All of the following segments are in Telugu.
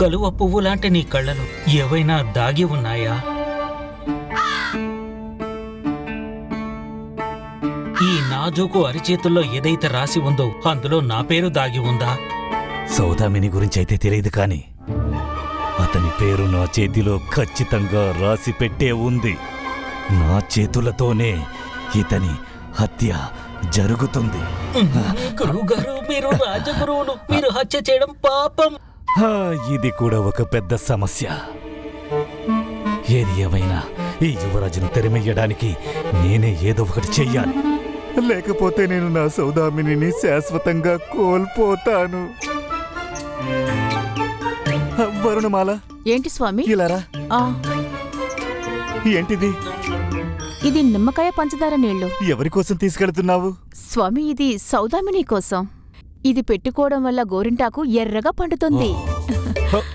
కలువ పువ్వు లాంటి నీ కళ్ళలో ఏవైనా దాగి ఉన్నాయా? ఈ నాజూకు అరిచేతుల్లో ఏదైతే రాసి ఉందో అందులో నా పేరు దాగి ఉందా? సౌదామిని గురించి అయితే తెలియదు కాని అతని పేరు నా చేతిలో ఖచ్చితంగా రాసి పెట్టే ఉంది. నా చేతులతోనే ఇతని హత్య జరుగుతుంది. గురువు గారు మీరు రాజగురువులు మీరు హత్య చేయడం పాపం. ఇది కూడా ఒక పెద్ద సమస్య. ఏది ఏమైనా ఈ యువరాజును తెరమెయ్యడానికి నేనే ఏదో ఒకటి చెయ్యాలి. లేకపోతే నేను నా సౌదామిని శాశ్వతంగా కోల్పోతాను. వరుణమాల ఏంటి స్వామి? ఇలారా ఆ. ఏంటిది? ఇది నిమ్మకాయ పంచదార నీళ్ళు ఎవరి కోసం తీసుకెళ్తున్నావు? స్వామి ఇది సౌదామిని కోసం. ఇది పెట్టుకోవడం వల్ల గోరింటాకు ఎర్రగా పండుతుంది.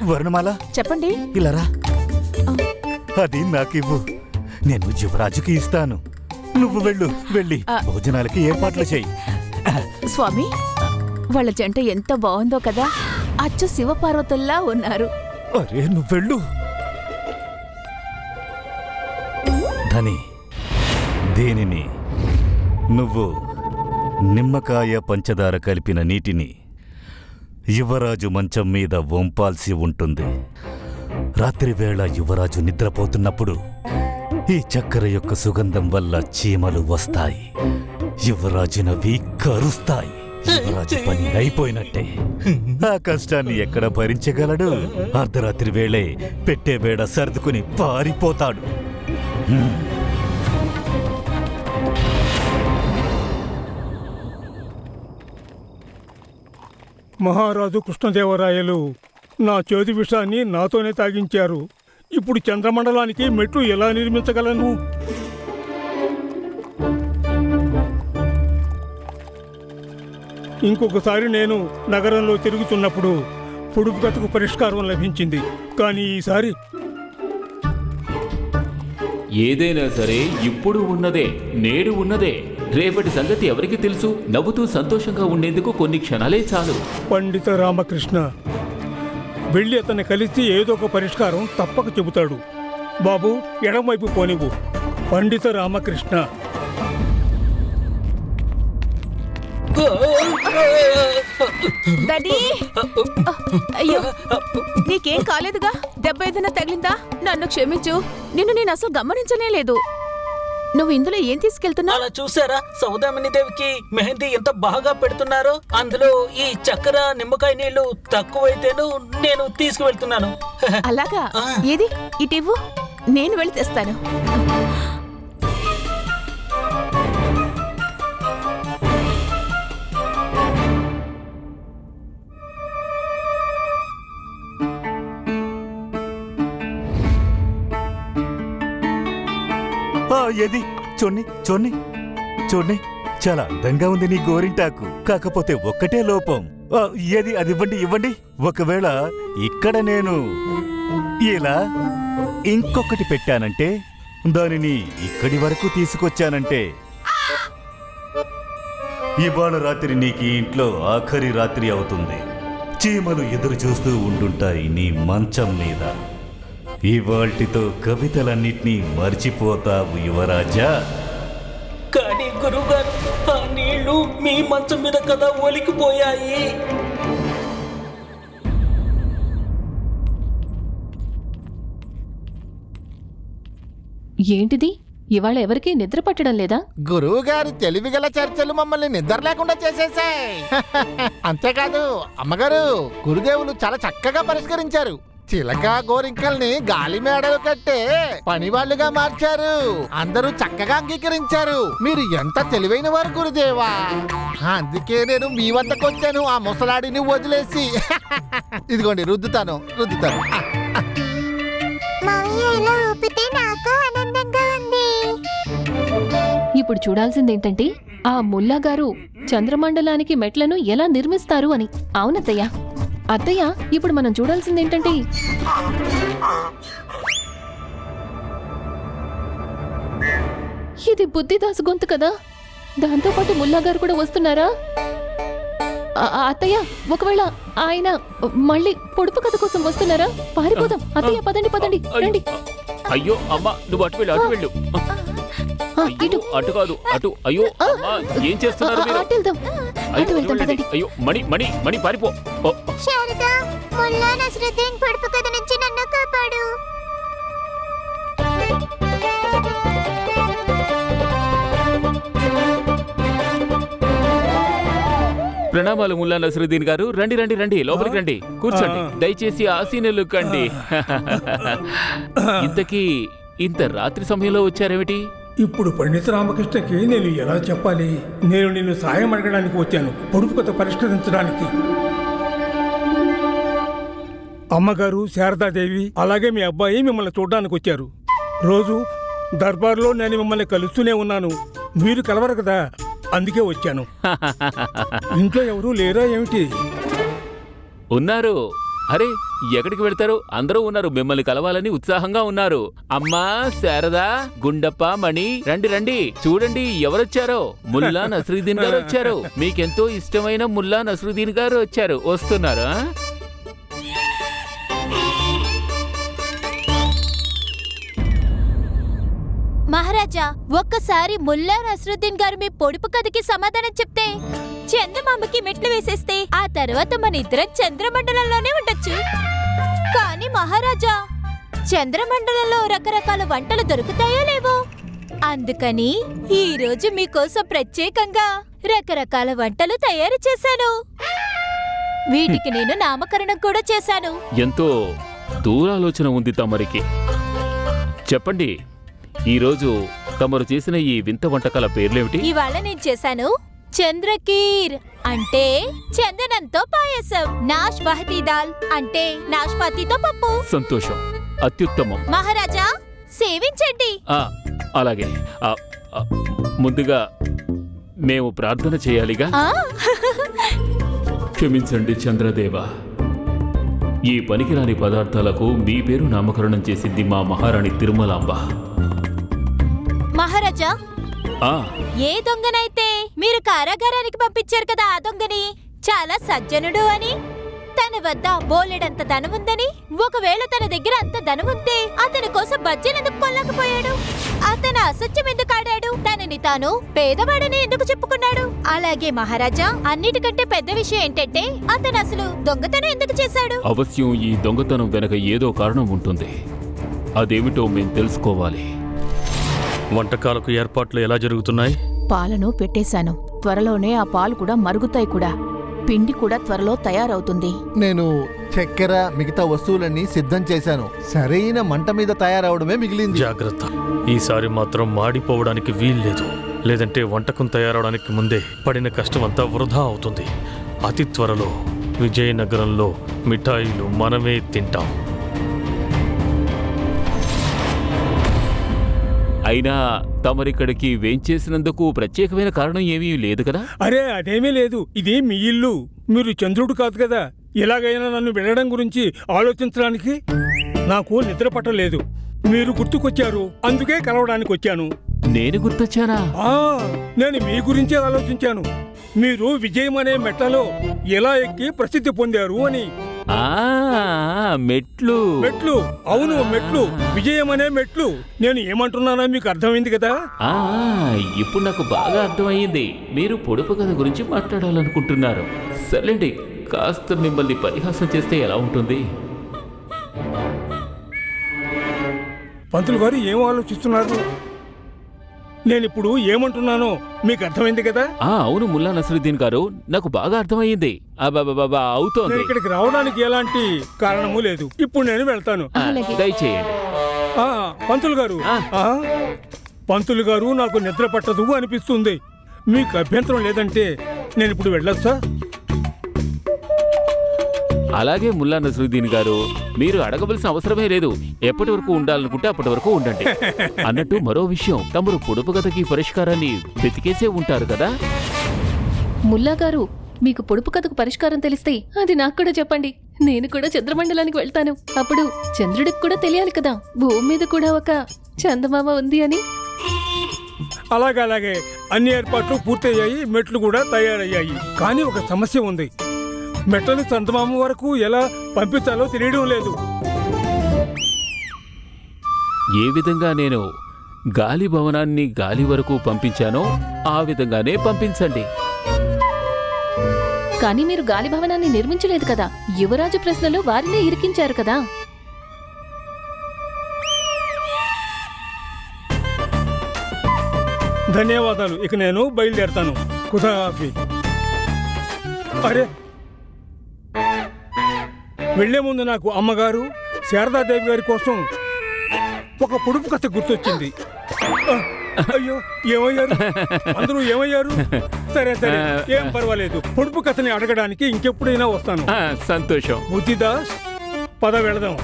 వరుణమాల? చెప్పండి. ఇలారా? అది నాకివ్వు. నేను యువరాజుకి ఇస్తాను. నువ్వు వెళ్ళు వెళ్ళి. భోజనాలకి ఏర్పాట్లు చెయ్యి స్వామి వాళ్ళ జంట ఎంత బాగుందో కదా. అచ్చు శివపార్వతుల్లా ఉన్నారు. అరే నువ్వెళ్ళు ధని దీనిని నువ్వు నిమ్మకాయ పంచదార కలిపిన నీటిని యువరాజు మంచం మీద వంపాల్సి ఉంటుంది. రాత్రివేళ యువరాజు నిద్రపోతున్నప్పుడు ఈ చక్కెర యొక్క సుగంధం వల్ల చీమలు వస్తాయి. యువరాజునవి కరుస్తాయి యువరాజు పని అయిపోయినట్టే. ఆ కష్టాన్ని ఎక్కడ భరించగలడు? అర్ధరాత్రి వేళే పెట్టే వేడ సర్దుకుని పారిపోతాడు. మహారాజు కృష్ణదేవరాయలు నా చేతి విషాన్ని నాతోనే తాగించారు. ఇప్పుడు చంద్రమండలానికి మెట్లు ఎలా నిర్మించగలను? ఇంకొకసారి నేను నగరంలో తిరుగుతున్నప్పుడు పొడుపు కథకు పరిష్కారం లభించింది. కానీ ఈసారి ఏదైనా సరే ఇప్పుడు ఉన్నదే నేడు ఉన్నదే. రేపటి సంగతి ఎవరికి తెలుసు? నవ్వుతూ సంతోషంగా ఉండేందుకు కొన్ని క్షణాలే చాలు. పండిత రామకృష్ణ వెళ్ళి అతన్ని కలిసి ఏదో ఒక పరిష్కారం తప్పక చెబుతాడు. బాబు ఎడమవైపు పోనివ్వు. పండిత రామకృష్ణ. డాడీ! అయ్యో నీకేం కాలేదుగా? దెబ్బ ఏదైనా తగిలిందా? నన్ను క్షమించు. నిన్ను నేను అసలు గమనించనే లేదు. నువ్వు ఇందులో ఏం తీసుకెళ్తున్నా అలా చూసారా? సౌదామిని దేవికి మెహందీ ఎంత బాగా పెడుతున్నారో? అందులో ఈ చక్కెర నిమ్మకాయ నీళ్ళు తక్కువైతేను నేను తీసుకువెళ్తున్నాను. అలాగా? ఏది? ఇటివ్వు నేను వెళ్ళి తెస్తాను. ఏది? చూడండి చూడండి చూడండి. చాలా అందంగా ఉంది నీ గోరింటాకు. కాకపోతే ఒక్కటే లోపం. ఏది? అది ఇవ్వండి ఇవ్వండి. ఒకవేళ ఇక్కడ నేను ఇలా ఇంకొకటి పెట్టానంటే దానిని ఇక్కడి వరకు తీసుకొచ్చానంటే. ఇవాళ రాత్రి నీకు ఇంట్లో ఆఖరి రాత్రి అవుతుంది. చీమలు ఎదురు చూస్తూ ఉండుంటాయి నీ మంచం మీద. ఇవాల్టితో కవితలన్నిటినీ మర్చిపోతావు యువరాజా. కానీ గురువుగారు ఆ నీళ్ళు మీ మంచం మీద కదా ఒలికిపోయాయి. ఏంటిది? ఇవాళ ఎవరికీ నిద్ర పట్టడం లేదా? గురువు గారి తెలివిగల చర్చలు మమ్మల్ని నిద్ర లేకుండా చేసేసాయి అంతేకాదు అమ్మగారు గురుదేవులు చాలా చక్కగా పరిష్కరించారు. చిలక గోరింకల్ని గాలి మేడలు కట్టే పనివాళ్ళుగా మార్చారు. అందరూ చక్కగా అంగీకరించారు. మీరు ఎంత తెలివైన వారు గురుదేవా? అందుకే నేను మీ వద్దకు వచ్చాను ఆ ముసలాడిని వదిలేసి. ఇదిగోండి రుద్దుతాను రుద్దుతాను. ఆ, మావయ్య ఇలా ఊపితే నాకు ఆనందంగా ఉంది. ఇప్పుడు చూడాల్సిందేంటంటే ఆ ముల్లా గారు చంద్రమండలానికి మెట్లను ఎలా నిర్మిస్తారు అని. అవునత్తయ్య. అత్తయ్య ఇప్పుడు మనం చూడాల్సిందేంటంటే? ఇది బుద్ధిదాసు గొంతు కదా? దాంతోపాటు ముల్లా గారు కూడా వస్తున్నారా? అత్తయ్య ఒకవేళ ఆయన మళ్ళీ పొడుపు కథ కోసం వస్తున్నారా? పారిపోదాం. అత్తయ్య పదండి పదండి రండి. అయ్యో అమ్మా నువ్వు అటు వెళ్ళు అటు వెళ్ళు. ఇటు. అటు కాదు అటు. అయ్యో ఏం చేస్తున్నారు వెళ్దాం అయ్యో. పదండి. మణి మణి మణి పారిపో. ఓ, శారద ముల్లా నసరుద్దీన్ పొడుపు కథ నుంచి నన్ను కాపాడు. ప్రణామాలు ముల్లా నసరుద్దీన్ గారు. రండి రండి రండి. లోపలికి రండి. కూర్చోండి. దయచేసి ఆసీనులు కండి ఇంతకీ ఇంత రాత్రి సమయంలో వచ్చారేమిటి? ఇప్పుడు పండిత రామకృష్ణకి నేను ఎలా చెప్పాలి? నేను నిన్ను సాయం అడగడానికి వచ్చాను. పొడుపు కథ పరిష్కరించడానికి. అమ్మగారు శారదాదేవి అలాగే మీ అబ్బాయి మిమ్మల్ని చూడడానికి వచ్చారు. రోజు దర్బార్లో నేను మిమ్మల్ని కలుస్తూనే ఉన్నాను. మీరు కలవరు కదా? అందుకే వచ్చాను. ఇంట్లో ఎవరూ లేరా ఏమిటి? ఉన్నారు. అరే ఎక్కడికి వెళ్తారు అందరూ ఉన్నారు మిమ్మల్ని కలవాలని ఉత్సాహంగా ఉన్నారు. అమ్మా శారదా గుండప్ప మణి రండి రండి. చూడండి ఎవరొచ్చారో? ముల్లా నసరుద్దీన్ గారు వచ్చారు. మీకెంతో ఇష్టమైన ముల్లా నసరుద్దీన్ గారు వచ్చారు. వస్తున్నారు? మహారాజా ఒక్కసారి ముల్లా నసరుద్దీన్ గారు మీ పొడుపు కథకి సమాధానం చెప్తే చందమామకి మెట్లు వేసేస్తే ఆ తర్వాత మన ఇద్దరం చంద్రమండలంలోనే ఉండొచ్చు. కానీ మహారాజా చంద్రమండలంలో రకరకాల వంటలు దొరుకుతాయో లేవో? అందుకని ఈ రోజు మీకోసం ప్రత్యేకంగా రకరకాల వంటలు తయారు చేశాను. వీటికి నేను నామకరణం కూడా చేశాను. ఎంతో దూరాలోచన ఉంది తమరికి. చెప్పండి ఈరోజు తమరు చేసిన ఈ వింత వంటకాల పేర్లేమిటి? ఇవాళ నేను చేశాను చంద్రకీర్ అంటే చందనంతో పాయసం నాష్ బహతీ దాల్ అంటే నాష్పాతితో పప్పు. సంతోషం అత్యుత్తమం. మహారాజా సేవించండి. ఆ, అలాగే. ఆ, ఆ, ముందుగా మేము ప్రార్థన చేయాలిగా? ఆ. క్షమించండి చంద్రదేవ. ఈ పనికిరాని పదార్థాలకు మీ పేరు నామకరణం చేసింది మా మహారాణి తిరుమలాంబ. ఆ. ఏ దొంగనైతే మీరు కారాగారానికి పంపించారు కదా ఆ దొంగని? చాలా సజ్జనుడు అని? తన వద్ద బోలెడంత ధనం ఉందని ఒకవేళ తన దగ్గర అంత ధనం ఉంటే అతని కోసం బజ్జీలు ఎందుకు కొల్లకపోయాడు అతను అసత్యం ఎందుకు ఆడాడు? తనని తాను పేదవాడని ఎందుకు చెప్పుకున్నాడు? అలాగే మహారాజా అన్నిటికంటే పెద్ద విషయం ఏంటంటే అతను అసలు దొంగతనం ఎందుకు చేశాడు? అవశ్యం ఈ దొంగతనం వెనక ఏదో కారణం ఉంటుంది. అదేమిటో మేం తెలుసుకోవాలి. వంటకాలకు ఏర్పాట్లు ఎలా జరుగుతున్నాయి? పాలను పెట్టేశాను. త్వరలోనే ఆ పాలు కూడా మరుగుతాయి కూడా. పిండి కూడా త్వరలో తయారవుతుంది. నేను చక్కెర మిగతా వస్తువులన్నీ సిద్ధం చేశాను. సరైన మంట మీద తయారవడమే మిగిలింది. జాగ్రత్త. ఈసారి మాత్రం మాడిపోవడానికి వీల్లేదు. లేదంటే వంటకం తయారవడానికి ముందే పడిన కష్టమంతా వృధా అవుతుంది. అతి త్వరలో విజయనగరంలో మిఠాయిలు మనమే తింటాం. అయినా తమరిక్కడికి వేంచేసినందుకు ప్రత్యేకమైన కారణం ఏమీ లేదు కదా? అరే అదేమీ లేదు. ఇది మీ ఇల్లు. మీరు చంద్రుడు కాదు కదా. ఎలాగైనా నన్ను వెళ్ళడం గురించి ఆలోచించడానికి నాకు నిద్ర పట్టలేదు. మీరు గుర్తుకొచ్చారు. అందుకే కలవడానికి వచ్చాను. నేను గుర్తొచ్చానా? ఆ నేను మీ గురించే ఆలోచించాను. మీరు విజయం అనే మెట్లలో ఎలా ఎక్కి ప్రసిద్ధి పొందారు అని ఆ మెట్లు. మెట్లు. అవును మెట్లు. విజయం అనే మెట్లు. నేను ఏమంటున్నానో మీకు అర్థమైంది కదా? ఆ ఇప్పుడు నాకు బాగా అర్థమయ్యింది మీరు పొడుపు కథ గురించి మాట్లాడాలనుకుంటున్నారు. సర్లేండి కాస్త మిమ్మల్ని పరిహాసం చేస్తే ఎలా ఉంటుంది? పంతులు గారు ఏం ఆలోచిస్తున్నారు? నేను ఇప్పుడు ఏమంటున్నానో మీకు అర్థమైంది కదా? ఆ అవును ముల్లా నసరుద్దీన్ గారు. నాకు బాగా అర్థమయ్యింది. అబాబాబా నేను అవుతోంది ఇక్కడికి రావడానికి ఎలాంటి కారణము లేదు. ఇప్పుడు నేను వెళ్తాను. ఆ, దయచేయండి. ఆ పంతులు గారు. ఆ. ఆ, పంతులు గారు నాకు నిద్ర పట్టదు అనిపిస్తుంది. మీకు అభ్యంతరం లేదంటే నేను ఇప్పుడు వెళ్ళొచ్చా? అలాగే ముల్లా నసరుద్దీన్ గారు. మీరు అడగవలసిన అవసరమే లేదు. ఎప్పటి వరకు ఉండాలనుకుంటే అప్పటి వరకు ఉండండి. అన్నట్టు మరో విషయం. తమరు పొడుపు కథకి పరిష్కారాన్ని వెతికేసే ఉంటారు కదా? ముల్లా గారు మీకు పొడుపు కథకు పరిష్కారం తెలిస్తే అది నాకు కూడా చెప్పండి. నేను కూడా చంద్రమండలానికి వెళ్తాను. అప్పుడు చంద్రుడికి కూడా తెలియాలి కదా. భూమి మీద కూడా ఒక చందమామ ఉంది అని. అలాగే అలాగే. అన్ని ఏర్పాట్లు పూర్తయ్యాయి మెట్లు కూడా తయారయ్యాయి. కానీ ఒక సమస్య ఉంది. మెట్టలు చందమామ వరకు ఎలా పంపించాలో తెలియడం లేదు. ఏ విధంగా నేను గాలి భవనాన్ని గాలి వరకు పంపించానో ఆ విధంగానే పంపించండి. కానీ మీరు గాలి భవనాన్ని నిర్మించలేదు కదా. యువరాజు ప్రశ్నలో వారినే ఇరికించారు కదా. ధన్యవాదాలు. ఇక నేను బయలుదేరతాను. కుదాఫీ అరే వెళ్ళే ముందు నాకు అమ్మగారు శారదాదేవి గారి కోసం ఒక పొడుపు కథ గుర్తొచ్చింది. అయ్యో ఏమయ్యారు? అందరూ ఏమయ్యారు? సరే సరే ఏం పర్వాలేదు. పొడుపు కథని అడగడానికి ఇంకెప్పుడైనా వస్తాను. సంతోషం. బుద్ధిదాస్ పద వెళదాం.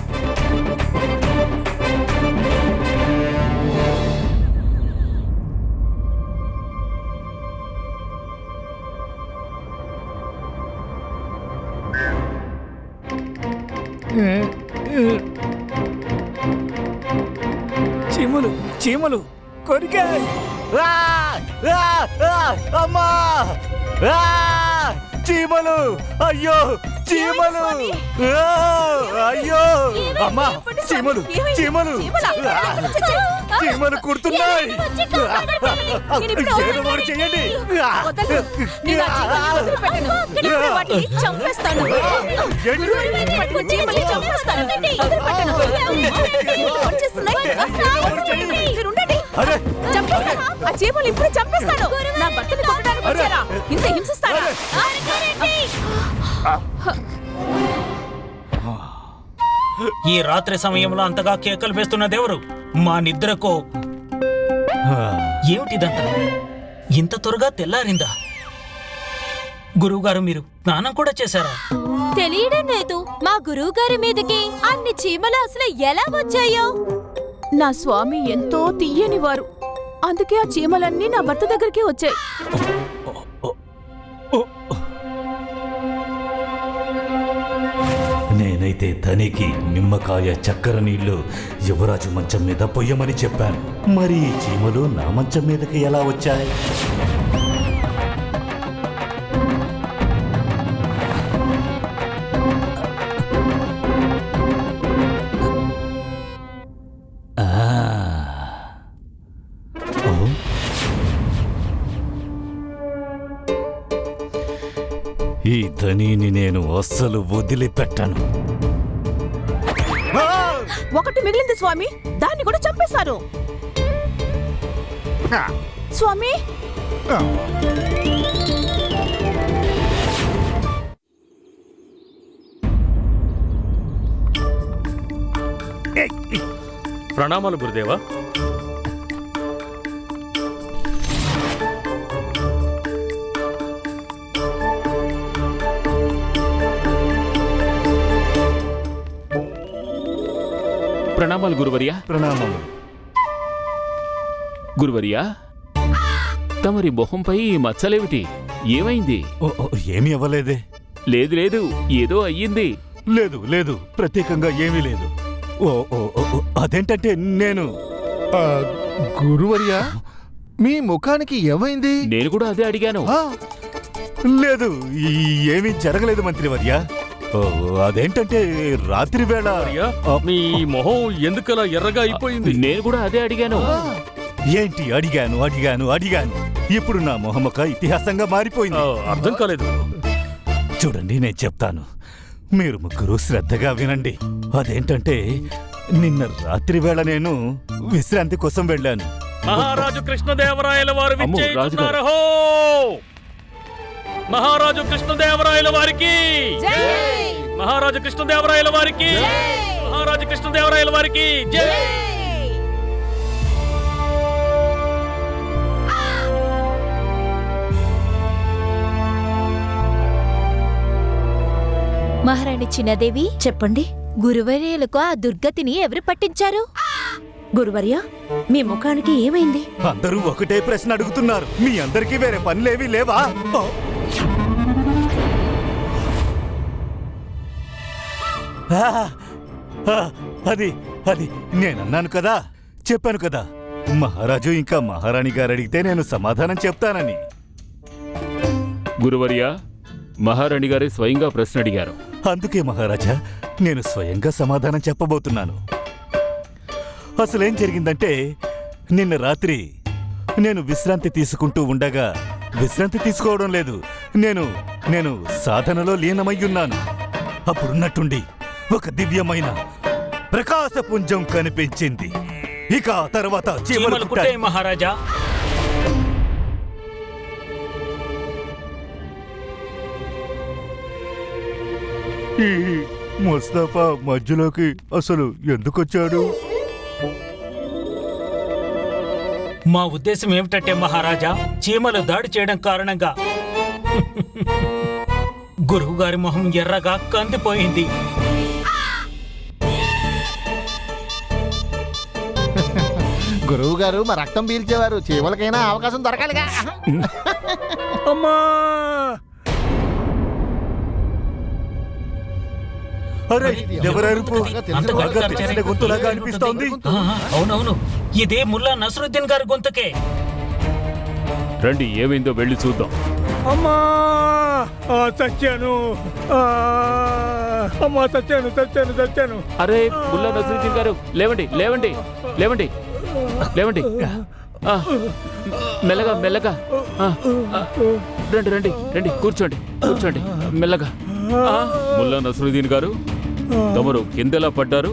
చీమలు చీమలు కొరికాయ్ ఆ! ఆ! ఆ! అమ్మా చీమలు అయ్యో చీమలు! అయ్యో అమ్మా చీమలు చీమలు! చీమలు కుడుతున్నాయి ఏదో ఒకటి వాటిని చంపేస్తాను. అరే. ఆ చీమలు ఇప్పుడే చంపేస్తాను. నా భర్తని కొట్టడానికి వచ్చారా ఇంత హింసిస్తారా ఈ రాత్రి సమయంలో అంతగా కేకలు వేస్తున్నదెవరు మా నిద్రకు ఏమిటిదంతా ఇంత త్వరగా తెల్లారిందా? గురువుగారు మీరు స్నానం కూడా చేశారా? తెలియడం లేదు. మా గురువు గారి మీదకి అన్ని చీమలు అసలు ఎలా వచ్చాయో? నా స్వామి ఎంతో తీయని వారు అందుకే ఆ చీమలన్నీ నా భర్త దగ్గరికే వచ్చాయి. నేనైతే ధనికి నిమ్మకాయ చక్కెర నీళ్ళు యువరాజు మంచం మీద పొయ్యమని చెప్పాను. మరి ఈ చీమలు నా మంచం మీదకి ఎలా వచ్చాయి? ఈ ధనిని నేను అస్సలు వదిలిపెట్టను. ఒకటి మిగిలింది స్వామి దాన్ని కూడా చంపేశారు. స్వామి? ప్రణామాలు గురుదేవా. ప్రణామాలు గురువర్యా. ప్రణామం గురువర్యా తమరి మొహంపై మచ్చలేమిటి? ఏమైంది? ఓ, ఓ, ఏమీ అవ్వలేదే. లేదు లేదు ఏదో అయ్యింది. లేదు లేదు ప్రత్యేకంగా ఏమీ లేదు. ఓ ఓ ఓ, ఓ, అదేంటంటే నేను ఆ, గురువర్యా మీ ముఖానికి ఏమైంది? నేను కూడా అదే అడిగాను. ఆ, లేదు ఈ ఏమీ జరగలేదు మంత్రివర్య. అదేంటంటే రాత్రి వేళ మీ మొహం ఎందుకలా ఎర్రగా అయిపోయింది? నేను కూడా అదే అడిగాను. ఏంటి అడిగాను అడిగాను అడిగాను? ఇప్పుడు నా మొహమ్మక ఇతిహాసంగా మారిపోయింది. అర్థం కాలేదు. చూడండి నేను చెప్తాను. మీరు ముగ్గురు శ్రద్ధగా వినండి. అదేంటంటే నిన్న రాత్రి వేళ నేను విశ్రాంతి కోసం వెళ్ళాను. మహారాజు కృష్ణదేవరాయల వారు మహారాజు కృష్ణదేవరాయల వారికి. మహారాజు కృష్ణదేవరాయల వారికి. మహారాజు కృష్ణదేవరాయల వారికి. జై! మహారాణి చిన్నదేవి చెప్పండి. గురువర్యులకు ఆ దుర్గతిని ఎవరు పట్టించారు? గురువర్య మీ ముఖానికి ఏమైంది? అందరూ ఒకటే ప్రశ్న అడుగుతున్నారు. మీ అందరికీ వేరే పనులేవి లేవా? అది అది నేనన్నాను కదా చెప్పాను కదా. మహారాజు ఇంకా మహారాణి గారు అడిగితే నేను సమాధానం చెప్తానని. గురువర్యా మహారాణి గారే స్వయంగా ప్రశ్న అడిగారు. అందుకే మహారాజా నేను స్వయంగా సమాధానం చెప్పబోతున్నాను. అసలేం జరిగిందంటే నిన్న రాత్రి నేను విశ్రాంతి తీసుకుంటూ ఉండగా విశ్రాంతి తీసుకోవడం లేదు. నేను నేను సాధనలో లీనమయ్యున్నాను. అప్పుడున్నట్టుండి ఒక దివ్యమైన ప్రకాశపుంజం కనిపించింది. ఇక తర్వాత చీమలు కుట్టాయి. మహారాజా. ఈ ముస్తఫా మధ్యలోకి అసలు ఎందుకొచ్చాడు? మా ఉద్దేశం ఏమిటంటే మహారాజా చీమలు దాడి చేయడం కారణంగా గురువు గారి మొహం ఎర్రగా కందిపోయింది. గురువు గారు మా రక్తం పీల్చేవారు. చీమలకైనా అవకాశం దొరకాలిగా. అమ్మా! అరే ఎవరరుపు అంత బాగా గట్టిగా తెలిసిన అరిచారే. గొంతులాగా అనిపిస్తోంది. ఆ, అవునవును. ఇదే ముల్లా నసరుద్దీన్ గారి గొంతుకే. రండి ఏమైందో వెళ్ళి చూద్దాం. అమ్మా! ఆ, చచ్చాను. ఆ, అమ్మా చచ్చాను చచ్చాను చచ్చాను. అరే ముల్లా నసరుద్దీన్ గారు లేవండి లేవండి లేవండి. లేవండి. మెల్లగా మెల్లగా. రండి రండి రండి కూర్చోండి కూర్చోండి మెల్లగా. ఆ, ముల్లా నసరుద్దీన్ గారు తమరు కిందెలా పడ్డారు?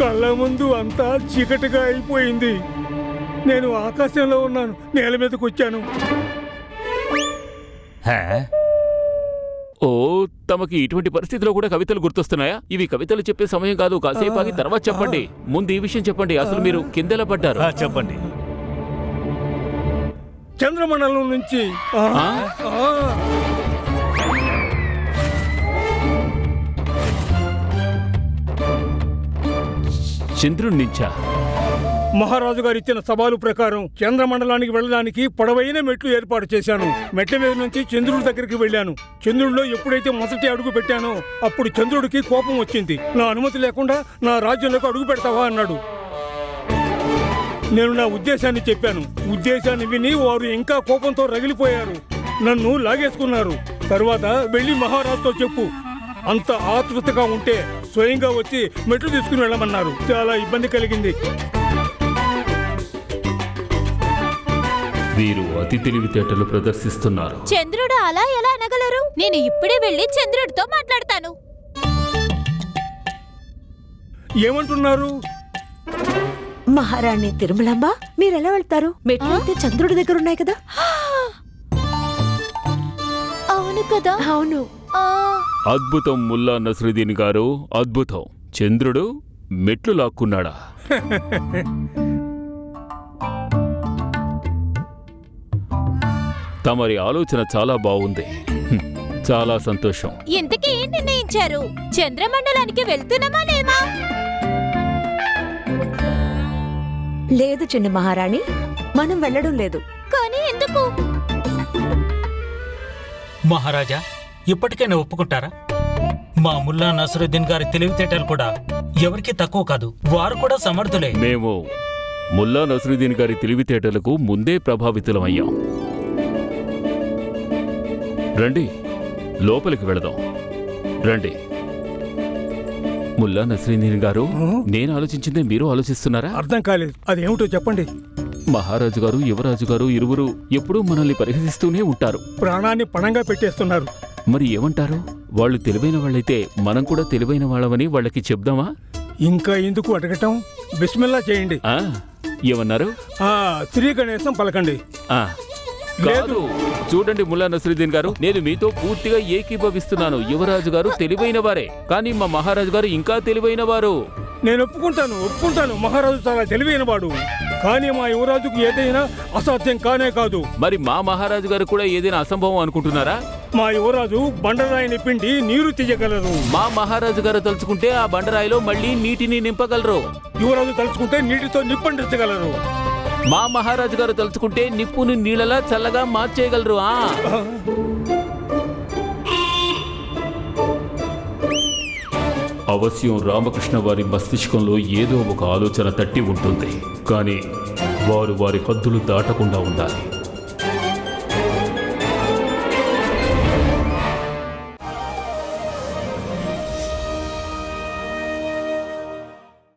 కళ్ళ ముందు అంతా చీకటిగా అయిపోయింది. నేను ఆకాశంలో ఉన్నాను నేల మీదకి వచ్చాను. ఓ తమకి ఇటువంటి పరిస్థితిలో కూడా కవితలు గుర్తొస్తున్నాయా? ఇవి కవితలు చెప్పే సమయం కాదు కాసేపు ఆగి తర్వాత చెప్పండి. ముందు ఈ విషయం చెప్పండి. అసలు మీరు కిందెలా పడ్డారు? చెప్పండి. చంద్రమండలం నుంచి చంద్రుడి నుంచా? మహారాజు గారు ఇచ్చిన సవాలు ప్రకారం చంద్రమండలానికి వెళ్ళడానికి పొడవైన మెట్లు ఏర్పాటు చేశాను. మెట్ల మీద నుంచి చంద్రుడి దగ్గరికి వెళ్ళాను. చంద్రుడిలో ఎప్పుడైతే మొదటి అడుగు పెట్టానో అప్పుడు చంద్రుడికి కోపం వచ్చింది. నా అనుమతి లేకుండా నా రాజ్యంలోకి అడుగు పెడతావా అన్నాడు. నేను నా ఉద్దేశాన్ని చెప్పాను. ఉద్దేశాన్ని విని వారు ఇంకా కోపంతో రగిలిపోయారు. నన్ను లాగేసుకున్నారు. తర్వాత వెళ్ళి మహారాజుతో చెప్పు. అంత ఆతృతగా ఉంటే స్వయంగా వచ్చి మెట్లు తీసుకుని వెళ్ళమన్నారు. చాలా ఇబ్బంది కలిగింది. వీరు అతి తెలివితేటలు ప్రదర్శిస్తున్నారు. చంద్రుడు అలా ఎలా అనగలరు? నేను ఇప్పుడే వెళ్ళి చంద్రుడితో మాట్లాడతాను. ఏమంటున్నారు? మహారాణి తిరుమలమ్మ మీరెలా వెళ్తారు? మెట్లు అయితే చంద్రుడి దగ్గర ఉన్నాయి కదా. అవును కదా? అవును. ఆ, అద్భుతం ముల్లా నసరుద్దీన్ గారు అద్భుతం. చంద్రుడు మెట్లు లాక్కున్నాడా? తమరి ఆలోచన చాలా బాగుంది. చాలా సంతోషం. ఇంతకీ ఏం నిర్ణయించారు? చంద్రమండలానికి వెళ్తున్నామా లేమా? లేదు చిన్న మహారాణి మనం వెళ్ళడం లేదు. కానీ ఎందుకు? మహారాజా ఇప్పటికైనా ఒప్పుకుంటారా? మా ముల్లా నసరుద్దీన్ గారి తెలివితేటలు కూడా ఎవరికీ తక్కువ కాదు వారు కూడా సమర్థులే. మేము ముల్లా నసరుద్దీన్ గారి తెలివితేటలకు ముందే ప్రభావితులమయ్యాం. రండి లోపలికి వెళదాం. రండి. ముల్లా నసరుద్దీన్ గారు నేను ఆలోచించిందే మీరు ఆలోచిస్తున్నారా? అర్థం కాలేదు. అదేమిటో చెప్పండి. మహారాజు గారు యువరాజు గారు ఇరువురు ఎప్పుడూ మనల్ని పరిహసిస్తూనే ఉంటారు. ప్రాణాన్ని పణంగా పెట్టేస్తున్నారు. మరి ఏమంటారు? వాళ్ళు తెలివైన వాళ్ళైతే మనం కూడా తెలివైన వాళ్ళమని వాళ్ళకి చెప్దామా? ఇంకా ఎందుకు అడగటం? బిస్మిల్లా చేయండి. ఆ ఏమన్నారు? ఆ శ్రీ గణేశం పలకండి. ఆ. కాదు. చూడండి ముల్లా నసరుద్దీన్ గారు నేను మీతో పూర్తిగా ఏకీభవిస్తున్నాను. యువరాజు గారు తెలివైన వారే. కానీ మా మహారాజు గారు ఇంకా తెలివైన వారు. నేను ఒప్పుకుంటాను ఒప్పుకుంటాను. మహారాజు చాలా తెలివైనవాడు కానీ మా యువరాజుకు ఏదైనా అసాధ్యం కానే కాదు. మరి మా మహారాజు గారు కూడా ఏదైనా అసంభవం అనుకుంటున్నారా? మా యువరాజు బండరాయిని పిండి నీరు తీయగలరు. మా మహారాజు గారు తలుచుకుంటే ఆ బండరాయిలో మళ్ళీ నీటిని నింపగలరు. యువరాజు తలుచుకుంటే నీటితో నిప్పండించగలరు మా మహారాజు గారు తలుచుకుంటే నిప్పుని నీళ్ళలా చల్లగా మార్చేయగలరు ఆ. అవశ్యం రామకృష్ణ వారి మస్తిష్కంలో ఏదో ఒక ఆలోచన తట్టి ఉంటుంది. కానీ వారు వారి హద్దులు దాటకుండా ఉండాలి.